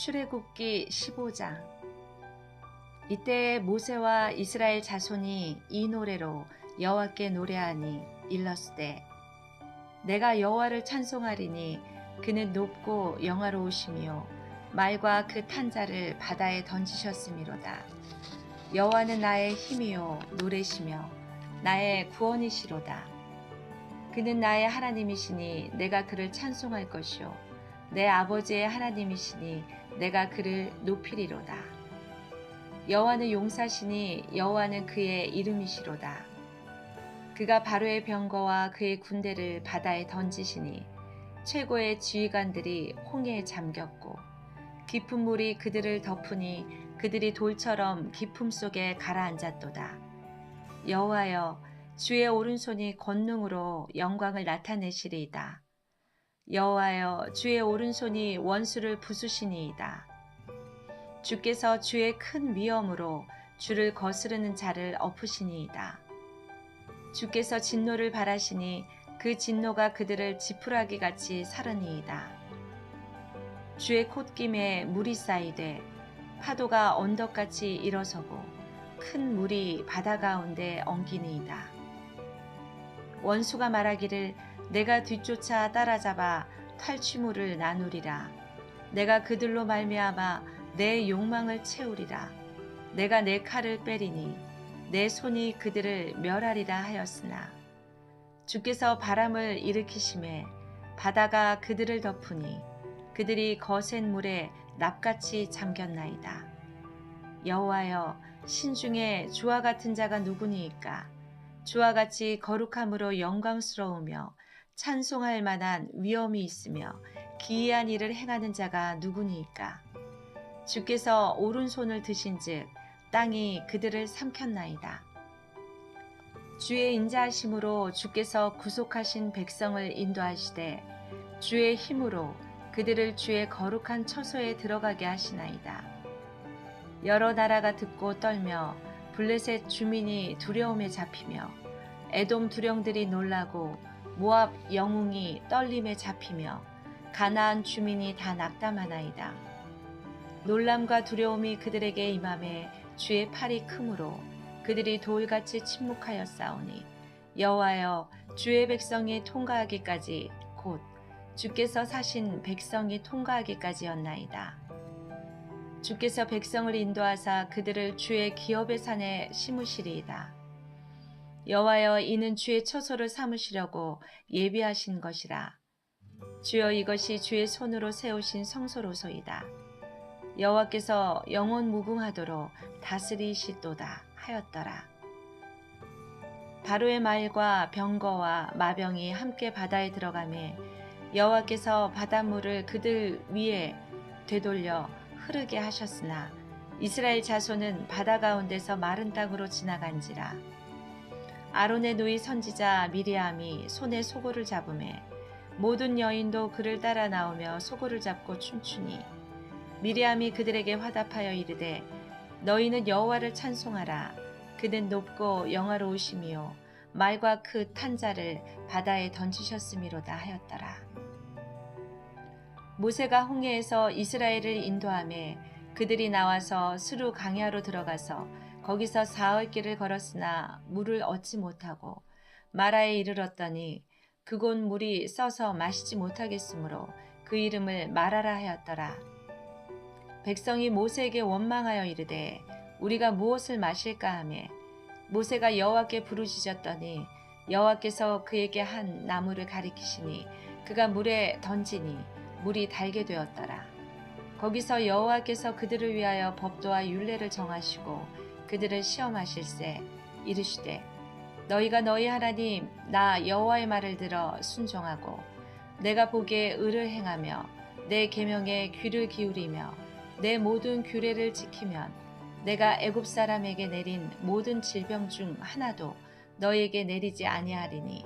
출애굽기 15장. 이때 모세와 이스라엘 자손이 이 노래로 여호와께 노래하니 일렀으되 내가 여호와를 찬송하리니 그는 높고 영화로우시며 말과 그 탄자를 바다에 던지셨음이로다. 여호와는 나의 힘이요 노래시며 나의 구원이시로다. 그는 나의 하나님이시니 내가 그를 찬송할 것이요 내 아버지의 하나님이시니 내가 그를 높이리로다. 여호와는 용사시니 여호와는 그의 이름이시로다. 그가 바로의 병거와 그의 군대를 바다에 던지시니 최고의 지휘관들이 홍해에 잠겼고 깊은 물이 그들을 덮으니 그들이 돌처럼 깊음 속에 가라앉았도다. 여호와여 주의 오른손이 권능으로 영광을 나타내시리이다. 여호와여 주의 오른손이 원수를 부수시니이다. 주께서 주의 큰 위엄으로 주를 거스르는 자를 엎으시니이다. 주께서 진노를 바라시니 그 진노가 그들을 지푸라기 같이 사르니이다. 주의 콧김에 물이 쌓이되 파도가 언덕같이 일어서고 큰 물이 바다 가운데 엉기니이다. 원수가 말하기를 내가 뒤쫓아 따라잡아 탈취물을 나누리라. 내가 그들로 말미암아 내 욕망을 채우리라. 내가 내 칼을 빼리니 내 손이 그들을 멸하리라 하였으나 주께서 바람을 일으키심에 바다가 그들을 덮으니 그들이 거센 물에 납같이 잠겼나이다. 여호와여 신중에 주와 같은 자가 누구니이까 주와 같이 거룩함으로 영광스러우며 찬송할 만한 위엄이 있으며 기이한 일을 행하는 자가 누구니이까 주께서 오른손을 드신즉 땅이 그들을 삼켰나이다. 주의 인자하심으로 주께서 구속하신 백성을 인도하시되 주의 힘으로 그들을 주의 거룩한 처소에 들어가게 하시나이다. 여러 나라가 듣고 떨며 블레셋 주민이 두려움에 잡히며 에돔 두령들이 놀라고 모압 영웅이 떨림에 잡히며 가나안 주민이 다 낙담하나이다. 놀람과 두려움이 그들에게 임함에 주의 팔이 크므로 그들이 돌같이 침묵하여 싸우니 여호와여 주의 백성이 통과하기까지 곧 주께서 사신 백성이 통과하기까지였나이다. 주께서 백성을 인도하사 그들을 주의 기업의 산에 심으시리이다. 여호와여 이는 주의 처소를 삼으시려고 예비하신 것이라. 주여 이것이 주의 손으로 세우신 성소로소이다. 여호와께서 영원 무궁하도록 다스리시도다 하였더라. 바로의 말과 병거와 마병이 함께 바다에 들어가매 여호와께서 바닷물을 그들 위에 되돌려 흐르게 하셨으나 이스라엘 자손은 바다 가운데서 마른 땅으로 지나간지라. 아론의 누이 선지자 미리암이 손에 소고를 잡음에 모든 여인도 그를 따라 나오며 소고를 잡고 춤추니 미리암이 그들에게 화답하여 이르되 너희는 여호와를 찬송하라. 그는 높고 영화로우시며 말과 그 탄자를 바다에 던지셨음이로다 하였더라. 모세가 홍해에서 이스라엘을 인도함에 그들이 나와서 수루 강야로 들어가서 거기서 사흘 길을 걸었으나 물을 얻지 못하고 마라에 이르렀더니 그곳 물이 써서 마시지 못하겠으므로 그 이름을 마라라 하였더라. 백성이 모세에게 원망하여 이르되 우리가 무엇을 마실까 하매 모세가 여호와께 부르짖었더니 여호와께서 그에게 한 나무를 가리키시니 그가 물에 던지니 물이 달게 되었더라. 거기서 여호와께서 그들을 위하여 법도와 율례를 정하시고 그들을 시험하실세 이르시되 너희가 너희 하나님 나 여호와의 말을 들어 순종하고 내가 보기에 의를 행하며 내 계명에 귀를 기울이며 내 모든 규례를 지키면 내가 애굽 사람에게 내린 모든 질병 중 하나도 너희에게 내리지 아니하리니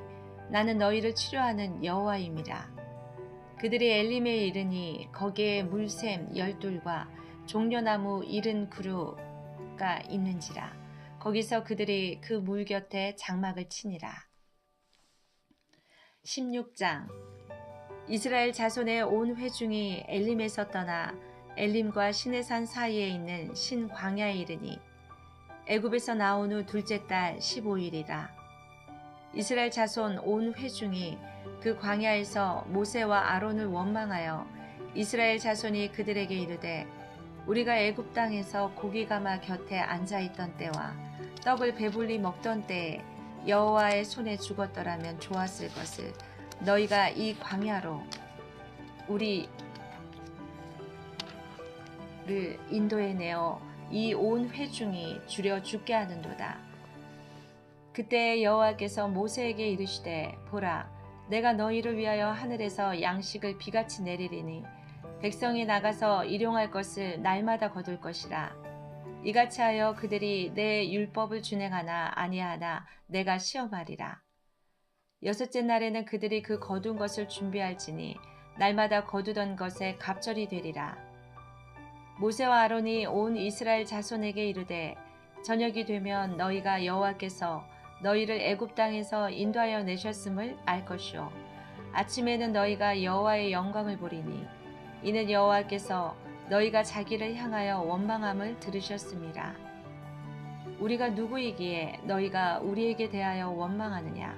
나는 너희를 치료하는 여호와임이라. 그들이 엘림에 이르니 거기에 물샘 열둘과 종려나무 이른 그루 가 있는지라. 거기서 그들이 그 물 곁에 장막을 치니라. 16장. 이스라엘 자손의 온 회중이 엘림에서 떠나 엘림과 시내산 사이에 있는 신 광야에 이르니 애굽에서 나온 후 둘째 달 15일이라. 이스라엘 자손 온 회중이 그 광야에서 모세와 아론을 원망하여 이스라엘 자손이 그들에게 이르되 우리가 애굽 땅에서 고기 가마 곁에 앉아 있던 때와 떡을 배불리 먹던 때에 여호와의 손에 죽었더라면 좋았을 것을 너희가 이 광야로 우리를 인도해 내어 이 온 회중이 줄여 죽게 하는도다. 그때 여호와께서 모세에게 이르시되 보라 내가 너희를 위하여 하늘에서 양식을 비같이 내리리니 백성이 나가서 일용할 것을 날마다 거둘 것이라. 이같이 하여 그들이 내 율법을 준행하나 아니하나 내가 시험하리라. 여섯째 날에는 그들이 그 거둔 것을 준비할지니 날마다 거두던 것에 갑절이 되리라. 모세와 아론이 온 이스라엘 자손에게 이르되 저녁이 되면 너희가 여호와께서 너희를 애굽 땅에서 인도하여 내셨음을 알 것이요 아침에는 너희가 여호와의 영광을 보리니 이는 여호와께서 너희가 자기를 향하여 원망함을 들으셨습니다. 우리가 누구이기에 너희가 우리에게 대하여 원망하느냐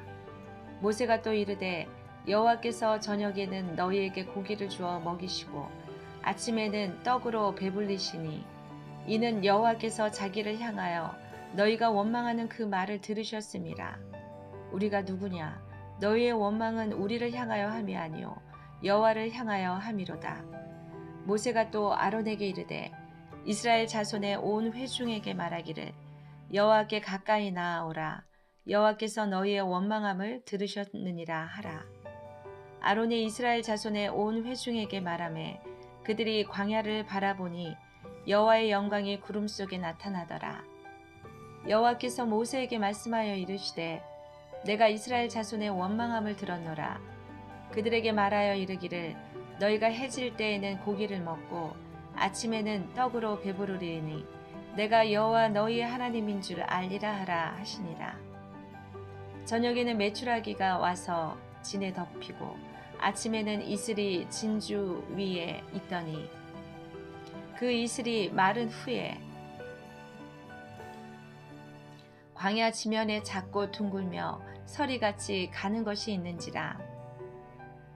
모세가 또 이르되 여호와께서 저녁에는 너희에게 고기를 주어 먹이시고 아침에는 떡으로 배불리시니 이는 여호와께서 자기를 향하여 너희가 원망하는 그 말을 들으셨습니다. 우리가 누구냐? 너희의 원망은 우리를 향하여 함이 아니요 여호와를 향하여 함이로다. 모세가 또 아론에게 이르되 이스라엘 자손의 온 회중에게 말하기를 여호와께 가까이 나아오라 여호와께서 너희의 원망함을 들으셨느니라 하라. 아론이 이스라엘 자손의 온 회중에게 말하매 그들이 광야를 바라보니 여호와의 영광이 구름 속에 나타나더라. 여호와께서 모세에게 말씀하여 이르시되 내가 이스라엘 자손의 원망함을 들었노라 그들에게 말하여 이르기를 너희가 해질 때에는 고기를 먹고 아침에는 떡으로 배부르리니 내가 여호와 너희의 하나님인 줄 알리라 하라 하시니라. 저녁에는 메추라기가 와서 진에 덮이고 아침에는 이슬이 진주 위에 있더니 그 이슬이 마른 후에 광야 지면에 작고 둥글며 서리같이 가는 것이 있는지라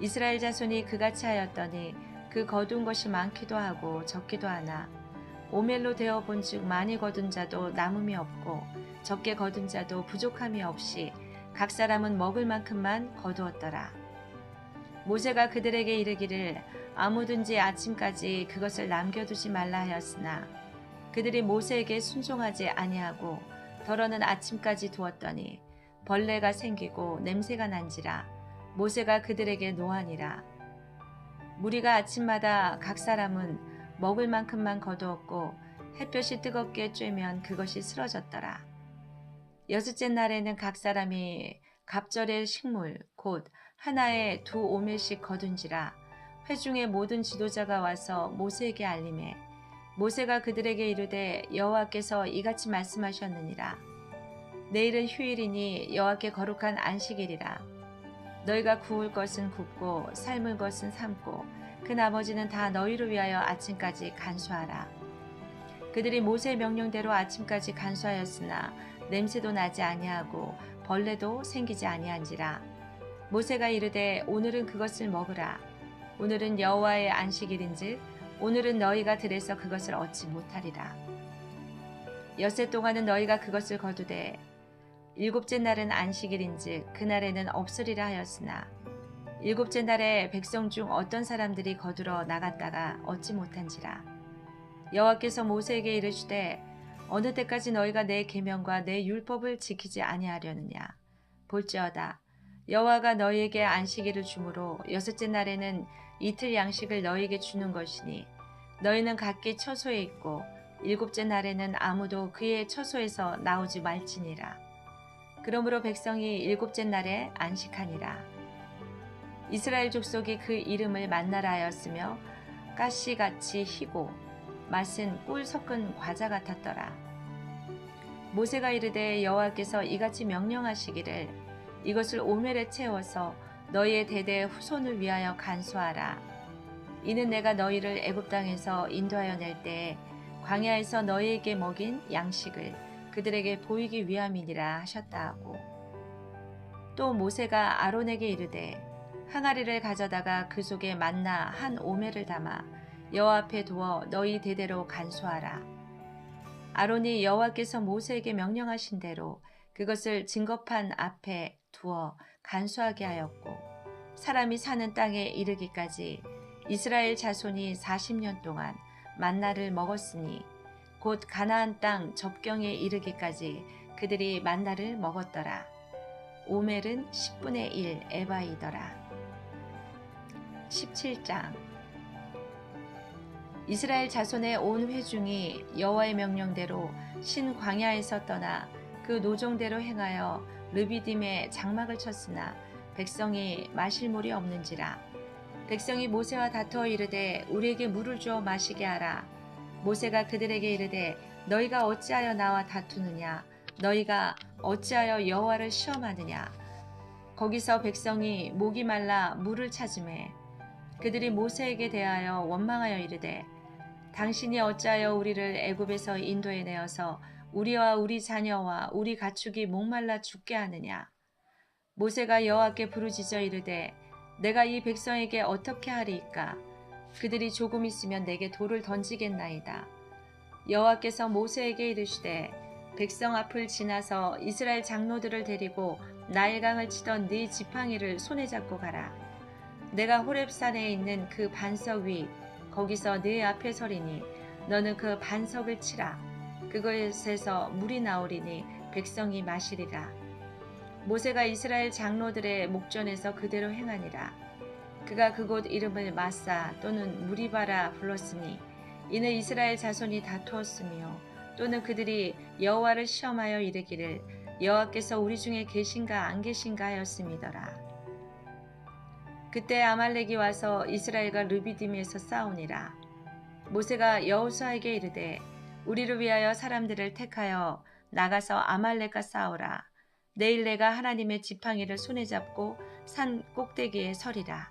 이스라엘 자손이 그같이 하였더니 그 거둔 것이 많기도 하고 적기도 하나 오멜로 되어 본즉 많이 거둔 자도 남음이 없고 적게 거둔 자도 부족함이 없이 각 사람은 먹을 만큼만 거두었더라. 모세가 그들에게 이르기를 아무든지 아침까지 그것을 남겨두지 말라 하였으나 그들이 모세에게 순종하지 아니하고 더러는 아침까지 두었더니 벌레가 생기고 냄새가 난지라 모세가 그들에게 노하니라 무리가 아침마다 각 사람은 먹을 만큼만 거두었고 햇볕이 뜨겁게 쬐면 그것이 쓰러졌더라. 여섯째 날에는 각 사람이 갑절의 식물 곧 하나에 두 오멜씩 거둔지라 회중의 모든 지도자가 와서 모세에게 알림해 모세가 그들에게 이르되 여호와께서 이같이 말씀하셨느니라. 내일은 휴일이니 여호와께 거룩한 안식일이라. 너희가 구울 것은 굽고 삶을 것은 삶고 그 나머지는 다 너희를 위하여 아침까지 간수하라. 그들이 모세의 명령대로 아침까지 간수하였으나 냄새도 나지 아니하고 벌레도 생기지 아니한지라. 모세가 이르되 오늘은 그것을 먹으라. 오늘은 여호와의 안식일인즉 오늘은 너희가 들에서 그것을 얻지 못하리라. 여세 동안은 너희가 그것을 거두되 일곱째 날은 안식일인즉 그날에는 없으리라 하였으나 일곱째 날에 백성 중 어떤 사람들이 거두러 나갔다가 얻지 못한지라. 여호와께서 모세에게 이르시되 어느 때까지 너희가 내 계명과 내 율법을 지키지 아니하려느냐? 볼지어다. 여호와가 너희에게 안식일을 주므로 여섯째 날에는 이틀 양식을 너희에게 주는 것이니 너희는 각기 처소에 있고 일곱째 날에는 아무도 그의 처소에서 나오지 말지니라. 그러므로 백성이 일곱째 날에 안식하니라. 이스라엘 족속이 그 이름을 만나라 하였으며 가시같이 희고 맛은 꿀 섞은 과자 같았더라. 모세가 이르되 여호와께서 이같이 명령하시기를 이것을 오멜에 채워서 너희의 대대 후손을 위하여 간수하라. 이는 내가 너희를 애굽 땅에서 인도하여 낼 때에 광야에서 너희에게 먹인 양식을 그들에게 보이기 위함이니라 하셨다 하고 또 모세가 아론에게 이르되 항아리를 가져다가 그 속에 만나 한 오멜을 담아 여호와 앞에 두어 너희 대대로 간수하라. 아론이 여호와께서 모세에게 명령하신 대로 그것을 증거판 앞에 두어 간수하게 하였고 사람이 사는 땅에 이르기까지 이스라엘 자손이 40년 동안 만나를 먹었으니 곧 가나안 땅 접경에 이르기까지 그들이 만나를 먹었더라. 오멜은 10분의 1 에바이더라. 17장 이스라엘 자손의 온 회중이 여호와의 명령대로 신 광야에서 떠나 그 노정대로 행하여 르비딤에 장막을 쳤으나 백성이 마실 물이 없는지라 백성이 모세와 다투어 이르되 우리에게 물을 주어 마시게 하라 모세가 그들에게 이르되 너희가 어찌하여 나와 다투느냐? 너희가 어찌하여 여호와를 시험하느냐? 거기서 백성이 목이 말라 물을 찾음에 그들이 모세에게 대하여 원망하여 이르되 당신이 어찌하여 우리를 애굽에서 인도해 내어서 우리와 우리 자녀와 우리 가축이 목말라 죽게 하느냐? 모세가 여호와께 부르짖어 이르되 내가 이 백성에게 어떻게 하리이까 그들이 조금 있으면 내게 돌을 던지겠나이다. 여호와께서 모세에게 이르시되 백성 앞을 지나서 이스라엘 장로들을 데리고 나일강을 치던 네 지팡이를 손에 잡고 가라. 내가 호렙산에 있는 그 반석 위 거기서 네 앞에 서리니 너는 그 반석을 치라. 그것에서 물이 나오리니 백성이 마시리라. 모세가 이스라엘 장로들의 목전에서 그대로 행하니라 그가 그곳 이름을 마사 또는 무리바라 불렀으니 이는 이스라엘 자손이 다투었으며 또는 그들이 여호와를 시험하여 이르기를 여호와께서 우리 중에 계신가 안 계신가 하였음이더라 그때 아말렉이 와서 이스라엘과 르비딤에서 싸우니라. 모세가 여호수아에게 이르되 우리를 위하여 사람들을 택하여 나가서 아말렉과 싸우라. 내일 내가 하나님의 지팡이를 손에 잡고 산 꼭대기에 서리라.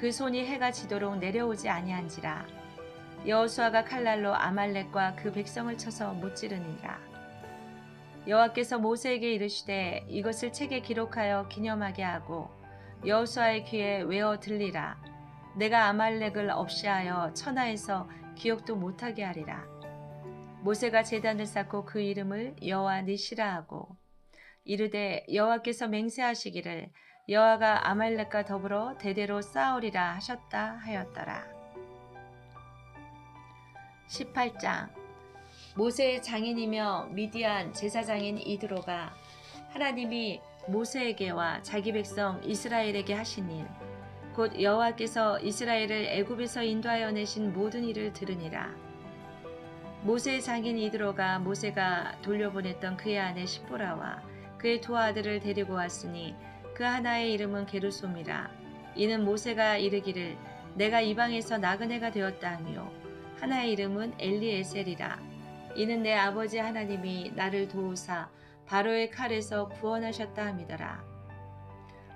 그 손이 해가 지도록 내려오지 아니한지라 여호수아가 칼날로 아말렉과 그 백성을 쳐서 못지르니라 여호와께서 모세에게 이르시되 이것을 책에 기록하여 기념하게 하고 여호수아의 귀에 외어 들리라 내가 아말렉을 없이하여 천하에서 기억도 못하게 하리라. 모세가 제단을 쌓고 그 이름을 여호와 니시라 하고 이르되 여호와께서 맹세하시기를 여호와가 아말렉과 더불어 대대로 싸우리라 하셨다 하였더라. 18장 모세의 장인이며 미디안 제사장인 이드로가 하나님이 모세에게와 자기 백성 이스라엘에게 하신 일, 곧 여호와께서 이스라엘을 애굽에서 인도하여 내신 모든 일을 들으니라. 모세의 장인 이드로가 모세가 돌려보냈던 그의 아내 시보라와 그의 두 아들을 데리고 왔으니 그 하나의 이름은 게르솜이라. 이는 모세가 이르기를 내가 이방에서 나그네가 되었다 하며 하나의 이름은 엘리에셀이라. 이는 내 아버지 하나님이 나를 도우사 바로의 칼에서 구원하셨다 함이더라.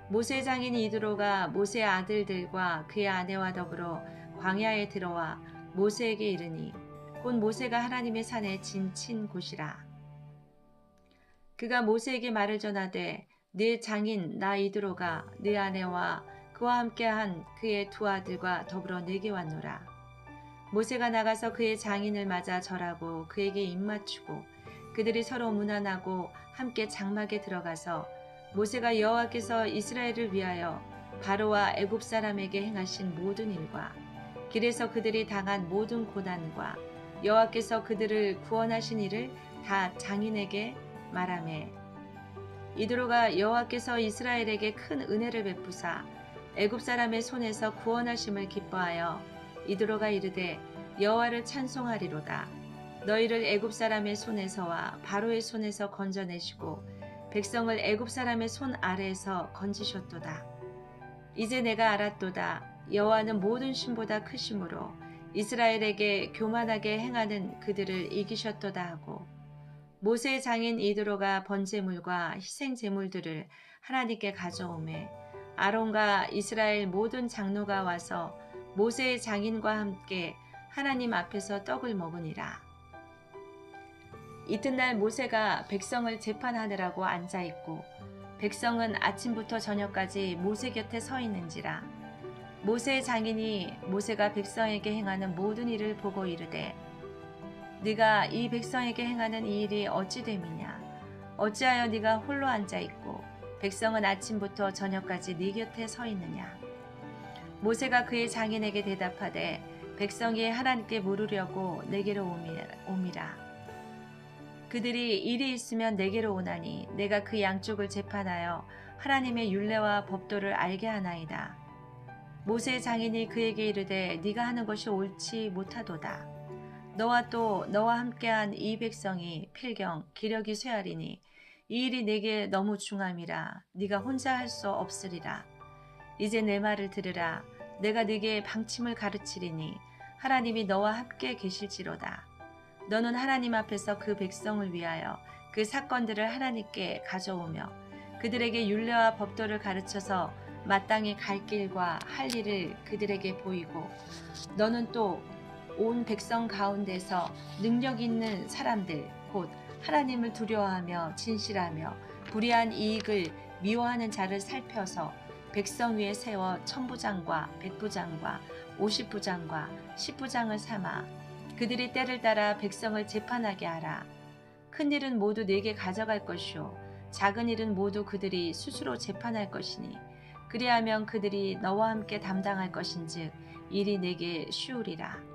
모세 장인 이드로가 모세 아들들과 그의 아내와 더불어 광야에 들어와 모세에게 이르니 곧 모세가 하나님의 산에 진친 곳이라. 그가 모세에게 말을 전하되 네 장인 나 이드로가 네 아내와 그와 함께한 그의 두 아들과 더불어 내게 왔노라. 모세가 나가서 그의 장인을 맞아 절하고 그에게 입맞추고 그들이 서로 무난하고 함께 장막에 들어가서 모세가 여호와께서 이스라엘을 위하여 바로와 애굽 사람에게 행하신 모든 일과 길에서 그들이 당한 모든 고난과 여호와께서 그들을 구원하신 일을 다 장인에게 말하매 이드로가 여호와께서 이스라엘에게 큰 은혜를 베푸사 애굽 사람의 손에서 구원하심을 기뻐하여 이드로가 이르되 여호와를 찬송하리로다. 너희를 애굽 사람의 손에서와 바로의 손에서 건져내시고 백성을 애굽 사람의 손 아래에서 건지셨도다. 이제 내가 알았도다. 여호와는 모든 신보다 크심으로 이스라엘에게 교만하게 행하는 그들을 이기셨도다 하고 모세의 장인 이드로가 번제물과 희생 제물들을 하나님께 가져오매 아론과 이스라엘 모든 장로가 와서 모세의 장인과 함께 하나님 앞에서 떡을 먹으니라. 이튿날 모세가 백성을 재판하느라고 앉아 있고 백성은 아침부터 저녁까지 모세 곁에 서 있는지라 모세의 장인이 모세가 백성에게 행하는 모든 일을 보고 이르되 네가 이 백성에게 행하는 이 일이 어찌 됨이냐 어찌하여 네가 홀로 앉아 있고 백성은 아침부터 저녁까지 네 곁에 서 있느냐 모세가 그의 장인에게 대답하되 백성이 하나님께 물으려고 내게로 오미라 그들이 일이 있으면 내게로 오나니 내가 그 양쪽을 재판하여 하나님의 율례와 법도를 알게 하나이다. 모세의 장인이 그에게 이르되 네가 하는 것이 옳지 못하도다. 너와 또 너와 함께한 이 백성이 필경 기력이 쇠하리니 이 일이 내게 너무 중함이라 네가 혼자 할 수 없으리라. 이제 내 말을 들으라. 내가 네게 방침을 가르치리니 하나님이 너와 함께 계실지로다. 너는 하나님 앞에서 그 백성을 위하여 그 사건들을 하나님께 가져오며 그들에게 율례와 법도를 가르쳐서 마땅히 갈 길과 할 일을 그들에게 보이고 너는 또 온 백성 가운데서 능력 있는 사람들 곧 하나님을 두려워하며 진실하며 불의한 이익을 미워하는 자를 살펴서 백성 위에 세워 천부장과 백부장과 오십부장과 십부장을 삼아 그들이 때를 따라 백성을 재판하게 하라. 큰 일은 모두 내게 가져갈 것이요 작은 일은 모두 그들이 스스로 재판할 것이니 그리하면 그들이 너와 함께 담당할 것인즉 일이 내게 쉬우리라.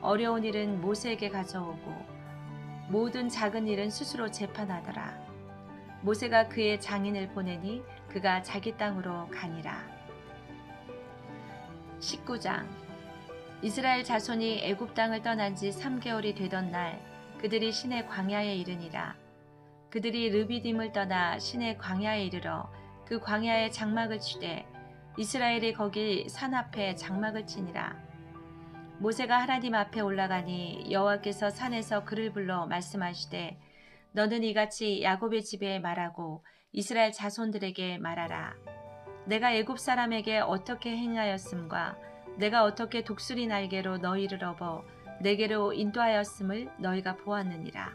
어려운 일은 모세에게 가져오고 모든 작은 일은 스스로 재판하더라. 모세가 그의 장인을 보내니 그가 자기 땅으로 가니라. 19장 이스라엘 자손이 애굽 땅을 떠난 지 3개월이 되던 날 그들이 신의 광야에 이르니라. 그들이 르비딤을 떠나 신의 광야에 이르러 그 광야에 장막을 치되 이스라엘이 거기 산 앞에 장막을 치니라. 모세가 하나님 앞에 올라가니 여호와께서 산에서 그를 불러 말씀하시되 너는 이같이 야곱의 집에 말하고 이스라엘 자손들에게 말하라. 내가 애굽 사람에게 어떻게 행하였음과 내가 어떻게 독수리 날개로 너희를 업어 내게로 인도하였음을 너희가 보았느니라.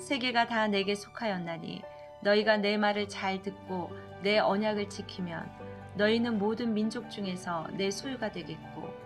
세계가 다 내게 속하였나니 너희가 내 말을 잘 듣고 내 언약을 지키면 너희는 모든 민족 중에서 내 소유가 되겠고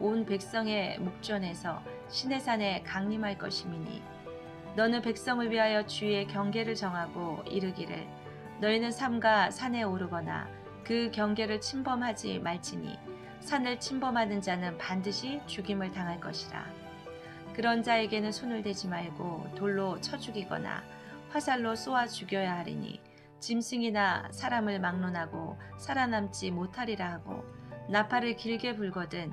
온 백성의 목전에서 신의 산에 강림할 것임이니 너는 백성을 위하여 주의 경계를 정하고 이르기를 너희는 삼가 산에 오르거나 그 경계를 침범하지 말지니 산을 침범하는 자는 반드시 죽임을 당할 것이라. 그런 자에게는 손을 대지 말고 돌로 쳐 죽이거나 화살로 쏘아 죽여야 하리니 짐승이나 사람을 막론하고 살아남지 못하리라 하고 나팔을 길게 불거든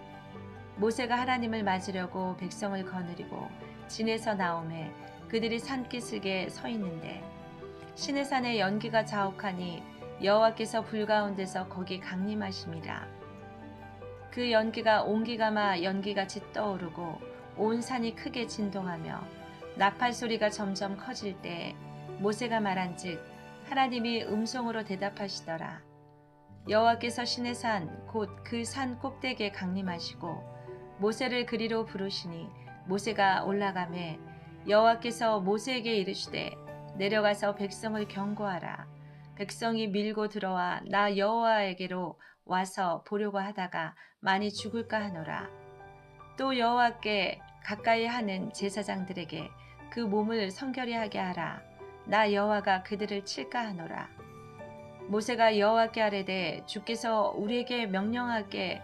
모세가 하나님을 맞으려고 백성을 거느리고 진에서 나오매 그들이 산기슭에 서 있는데 신의 산에 연기가 자욱하니 여호와께서 불 가운데서 거기 강림하심이라. 그 연기가 온기가마 연기같이 떠오르고 온 산이 크게 진동하며 나팔 소리가 점점 커질 때 모세가 말한즉 하나님이 음성으로 대답하시더라. 여호와께서 신의 산 곧 그 산 꼭대기에 강림하시고 모세를 그리로 부르시니 모세가 올라가매 여호와께서 모세에게 이르시되 내려가서 백성을 경고하라. 백성이 밀고 들어와 나 여호와에게로 와서 보려고 하다가 많이 죽을까 하노라. 또 여호와께 가까이 하는 제사장들에게 그 몸을 성결히 하게 하라. 나 여호와가 그들을 칠까 하노라. 모세가 여호와께 아뢰되 주께서 우리에게 명령하게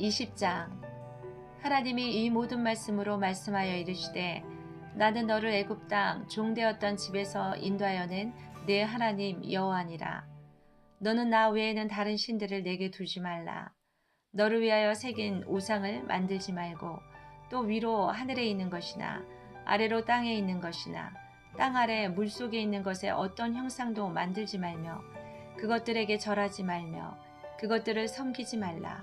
20장. 하나님이 이 모든 말씀으로 말씀하여 이르시되 나는 너를 애굽 땅 종되었던 집에서 인도하여 낸 내 하나님 여호와니라. 너는 나 외에는 다른 신들을 내게 두지 말라. 너를 위하여 새긴 우상을 만들지 말고 또 위로 하늘에 있는 것이나 아래로 땅에 있는 것이나 땅 아래 물 속에 있는 것에 어떤 형상도 만들지 말며 그것들에게 절하지 말며 그것들을 섬기지 말라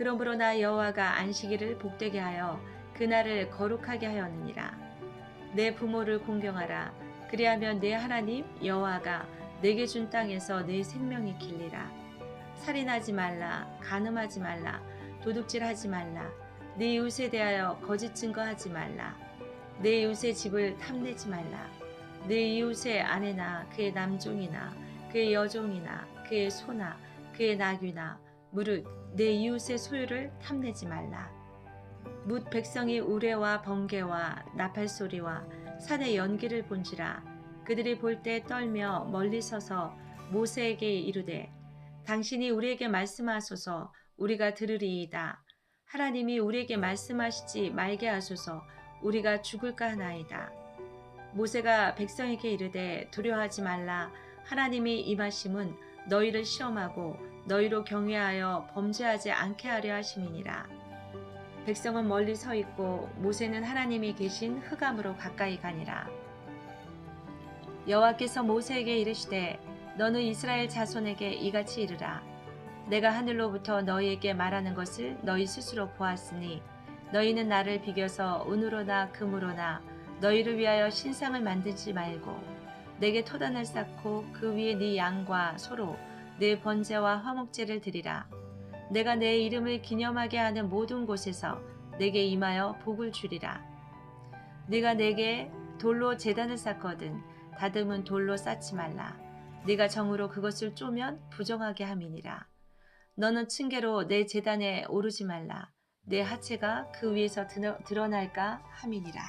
그러므로 나 여호와가 안식일을 복되게 하여 그날을 거룩하게 하였느니라. 내 부모를 공경하라. 그리하면 내 하나님 여호와가 내게 준 땅에서 내 생명이 길리라. 살인하지 말라. 간음하지 말라. 도둑질하지 말라. 내 이웃에 대하여 거짓 증거하지 말라. 내 이웃의 집을 탐내지 말라. 내 이웃의 아내나 그의 남종이나 그의 여종이나 그의 소나 그의 나귀나 무릇 내 이웃의 소유를 탐내지 말라. 묻 백성이 우레와 번개와 나팔 소리와 산의 연기를 본지라 그들이 볼 때 떨며 멀리 서서 모세에게 이르되 당신이 우리에게 말씀하소서 우리가 들으리이다. 하나님이 우리에게 말씀하시지 말게 하소서 우리가 죽을까 하나이다. 모세가 백성에게 이르되 두려워하지 말라 하나님이 임하심은 너희를 시험하고 너희로 경외하여 범죄하지 않게 하려 하심이니라. 백성은 멀리 서 있고 모세는 하나님이 계신 흑암으로 가까이 가니라. 여호와께서 모세에게 이르시되 너는 이스라엘 자손에게 이같이 이르라. 내가 하늘로부터 너희에게 말하는 것을 너희 스스로 보았으니 너희는 나를 비겨서 은으로나 금으로나 너희를 위하여 신상을 만들지 말고 내게 토단을 쌓고 그 위에 네 양과 소로 내 번제와 화목제를 드리라. 내가 내 이름을 기념하게 하는 모든 곳에서 내게 임하여 복을 주리라. 네가 내게 돌로 재단을 쌓거든 다듬은 돌로 쌓지 말라. 네가 정으로 그것을 쪼면 부정하게 함이니라. 너는 층계로 내 재단에 오르지 말라. 내 하체가 그 위에서 드러- 드러날까 함이니라.